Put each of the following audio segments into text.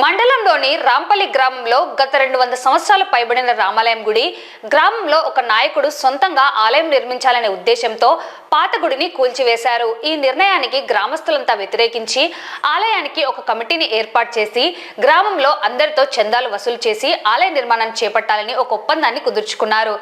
మండలంలోని రాంపల్లి గ్రామంలో గత రెండు వందల సంవత్సరాలు పైబడిన రామాలయం గుడి గ్రామంలో ఒక నాయకుడు సొంతంగా ఆలయం నిర్మించాలనే ఉద్దేశంతో పాత గుడిని కూల్చివేశారు. ఈ నిర్ణయానికి గ్రామస్తులంతా వ్యతిరేకించి ఆలయానికి ఒక కమిటీని ఏర్పాటు చేసి గ్రామంలో అందరితో చందాలు వసూలు చేసి ఆలయ నిర్మాణాన్ని చేపట్టాలని ఒక ఒప్పందాన్ని కుదుర్చుకున్నారు.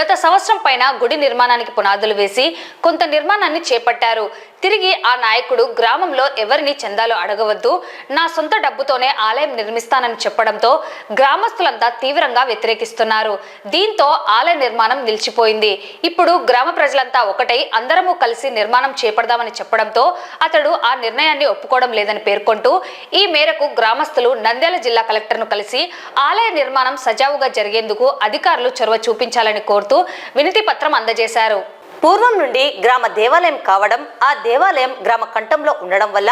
గత సంవత్సరం పైన గుడి నిర్మాణానికి పునాదులు వేసి కొంత నిర్మాణాన్ని చేపట్టారు. తిరిగి ఆ నాయకుడు గ్రామంలో ఎవరిని చందాలో అడగవద్దు నా సొంత డబ్బుతోనే ఆలయం నిర్మిస్తానని చెప్పడంతో గ్రామస్తులంతా తీవ్రంగా వ్యతిరేకిస్తున్నారు. దీంతో ఆలయ నిర్మాణం నిలిచిపోయింది. ఇప్పుడు గ్రామ ప్రజలంతా ఒకటై అందరము కలిసి నిర్మాణం చేపడదామని చెప్పడంతో అతడు ఆ నిర్ణయాన్ని ఒప్పుకోవడం లేదని పేర్కొంటూ ఈ మేరకు గ్రామస్తులు నంద్యాల జిల్లా కలెక్టర్ను కలిసి ఆలయ నిర్మాణం సజావుగా జరిగేందుకు అధికారులు చొరవ చూపించాలని కోరుతూ వినతి పత్రం అందజేశారు. పూర్వం నుండి గ్రామ దేవాలయం కావడం ఆ దేవాలయం గ్రామ కంఠంలో ఉండడం వల్ల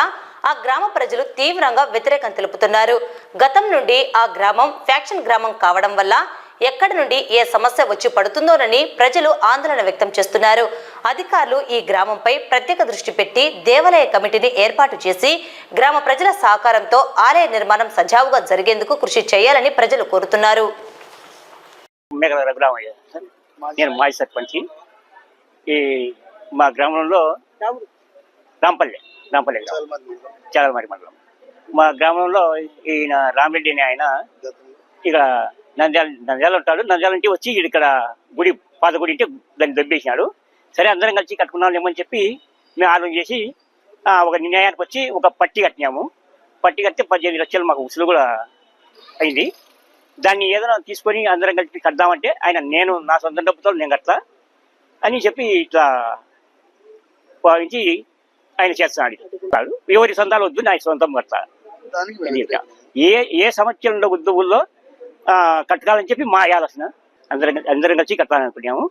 ఆ గ్రామ ప్రజలు తీవ్రంగా వ్యతిరేకం తెలుపుతున్నారు. గతం నుండి ఆ గ్రామం ఫ్యాక్షన్ గ్రామం కావడం వల్ల ఎక్కడి నుండి ఏ సమస్య వచ్చి పడుతుందోనని ప్రజలు ఆందోళన వ్యక్తం చేస్తున్నారు. అధికారులు ఈ గ్రామంపై ప్రత్యేక దృష్టి పెట్టి దేవాలయ కమిటీని ఏర్పాటు చేసి గ్రామ ప్రజల సహకారంతో ఆలయ నిర్మాణం సజావుగా జరిగేందుకు కృషి చేయాలని ప్రజలు కోరుతున్నారు. నేను మాజీ సర్పంచి. ఈ మా గ్రామంలో రాంపల్లె రాంపల్లె గ్రామం. చాలమారి మండలం. మా గ్రామంలో ఈయన రామిరెడ్డి అనే ఆయన ఇక నంద్యాల నంద్యాల ఉంటాడు. నంద్యాల నుంచి వచ్చి ఇక్కడ గుడి పాత గుడి ఉంటే దాన్ని దెబ్బేసినాడు. సరే అందరం కలిసి కట్టుకున్నాం ఏమని చెప్పి మేము ఆలోచన చేసి ఒక నిర్ణయానికి వచ్చి ఒక పట్టి కట్టినాము. పట్టి కడితే పద్దెనిమిది లక్షలు మాకు ఉసులు కూడా అయింది. దాన్ని ఏదైనా తీసుకొని అందరం కలిసి కడదామంటే ఆయన నేను నా సొంత డబ్బుతో నేను కట్టా అని చెప్పి ఇట్లా భావించి ఆయన చేస్తున్నాడు. ఎవరి సొంతాలు వద్దు నా సొంతం చెప్పా. ఏ ఏ సమస్యలు ఉండే ఉద్యోగుల్లో కట్టాలని చెప్పి మా ఆలోచన. అందరం అందరం కలిసి కట్టాలనుకున్నాము.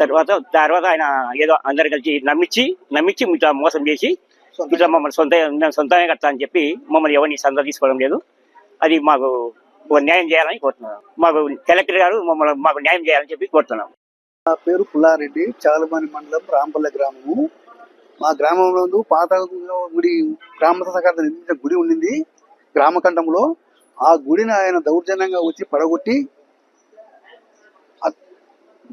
తర్వాత తర్వాత ఆయన ఏదో అందరం కలిసి నమ్మించి నమ్మించి ఇట్లా మోసం చేసి ఇట్లా మమ్మల్ని సొంత సొంతంగా కట్టాలని చెప్పి మమ్మల్ని ఎవరిని సంద తీసుకోవడం లేదు. అది మాకు న్యాయం చేయాలని కోరుతున్నాం మాకు కలెక్టర్ గారు మమ్మల్ని మాకు న్యాయం చేయాలని చెప్పి కోరుతున్నాం. నా పేరు పుల్లారెడ్డి చాలమని మండలం రాంపల్లె గ్రామము. మా గ్రామంలో పాత గుడి గ్రామ సహకార నిర్మించిన గుడి ఉండింది. గ్రామఖండంలో ఆ గుడిని ఆయన దౌర్జన్యంగా వచ్చి పడగొట్టి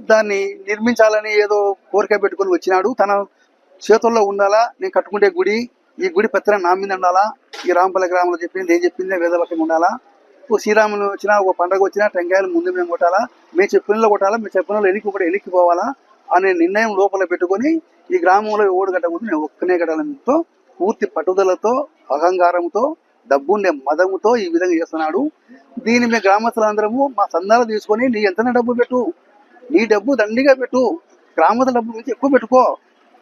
దాన్ని నిర్మించాలని ఏదో కోరిక పెట్టుకొని వచ్చినాడు. తన చేతుల్లో ఉండాలా నేను కట్టుకుంటే గుడి ఈ గుడి పత్రం నా మీద ఉండాలా ఈ రాంపల్లె గ్రామంలో చెప్పింది ఏం చెప్పింది వేదవాక్యం ఉండాలా? శ్రీరాములు వచ్చినా ఒక పండగ వచ్చినా టెంకాయలు ముందు మేము కొట్టాలా? మేము చెప్పుల్లో కొట్టాలా? మేము చెప్పినలో ఎలికి కూడా ఎనికి పోవాలా అనే నిర్ణయం లోపల పెట్టుకొని ఈ గ్రామంలో ఓడు కట్టకూడదు నేను ఒక్కనే కట్టాలతో పూర్తి పట్టుదలతో అహంకారంతో డబ్బుండే మదముతో ఈ విధంగా చేస్తున్నాడు. దీన్ని మేము గ్రామస్తులందరము మా సందాలు తీసుకొని నీ ఎంతనే డబ్బు పెట్టు. నీ డబ్బు దండిగా పెట్టు. గ్రామస్తుల డబ్బు నుంచి ఎక్కువ పెట్టుకో.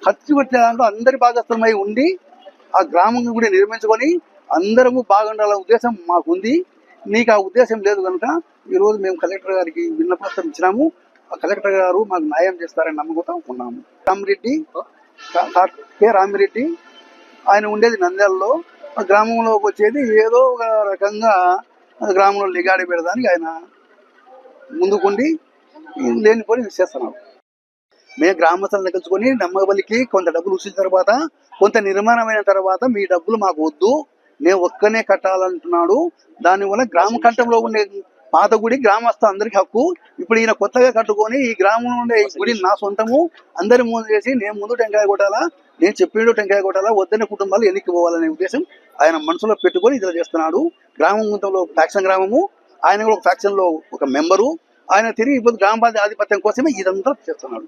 ఖర్చు పెట్టిన దాంట్లో అందరి భాగస్థలమై ఉండి ఆ గ్రామం కూడా నిర్మించుకొని అందరము బాగుండాలనే ఉద్దేశం మాకుంది. నీకు ఆ ఉద్దేశం లేదు కనుక ఈరోజు మేము కలెక్టర్ గారికి విన్నపత్రం ఇచ్చినాము. ఆ కలెక్టర్ గారు మాకు న్యాయం చేస్తారని నమ్మకంతో ఉన్నాము. రామిరెడ్డి కా- రామిరెడ్డి ఆయన ఉండేది నంద్యాలలో. గ్రామంలోకి వచ్చేది ఏదో ఒక రకంగా గ్రామంలో లిగాడి పెడదానికి ఆయన ముందుకుండి లేనిపోయి చేస్తున్నాడు మేము గ్రామస్తులను కలుసుకొని నమ్మబలికి కొంత డబ్బులు వచ్చిన తర్వాత కొంత నిర్మాణమైన తర్వాత మీ డబ్బులు మాకు వద్దు. నేను ఒక్కనే కట్టాలంటున్నాడు. దానివల్ల గ్రామ కంఠంలో ఉండే పాత గుడి గ్రామస్థ అందరికి హక్కు. ఇప్పుడు ఈయన కొత్తగా కట్టుకొని ఈ గ్రామంలో ఉండే గుడి నా సొంతము. అందరి ముందు చేసి నేను ముందు టెంకాయ కొట్టాలా? నేను చెప్పినట్టు టెంకాయ కొట్టాలా? వద్దనే కుటుంబాలు ఎన్నికి పోవాలనే ఉద్దేశం ఆయన మనసులో పెట్టుకొని ఇలా చేస్తున్నాడు. గ్రామం మొత్తంలో ఫ్యాక్షన్ గ్రామము. ఆయన కూడా ఒక ఫ్యాక్షన్లో ఒక మెంబరు. ఆయన తిరిగి ఇప్పుడు గ్రామ ఆధిపత్యం కోసమే ఇదంతా చేస్తున్నాడు.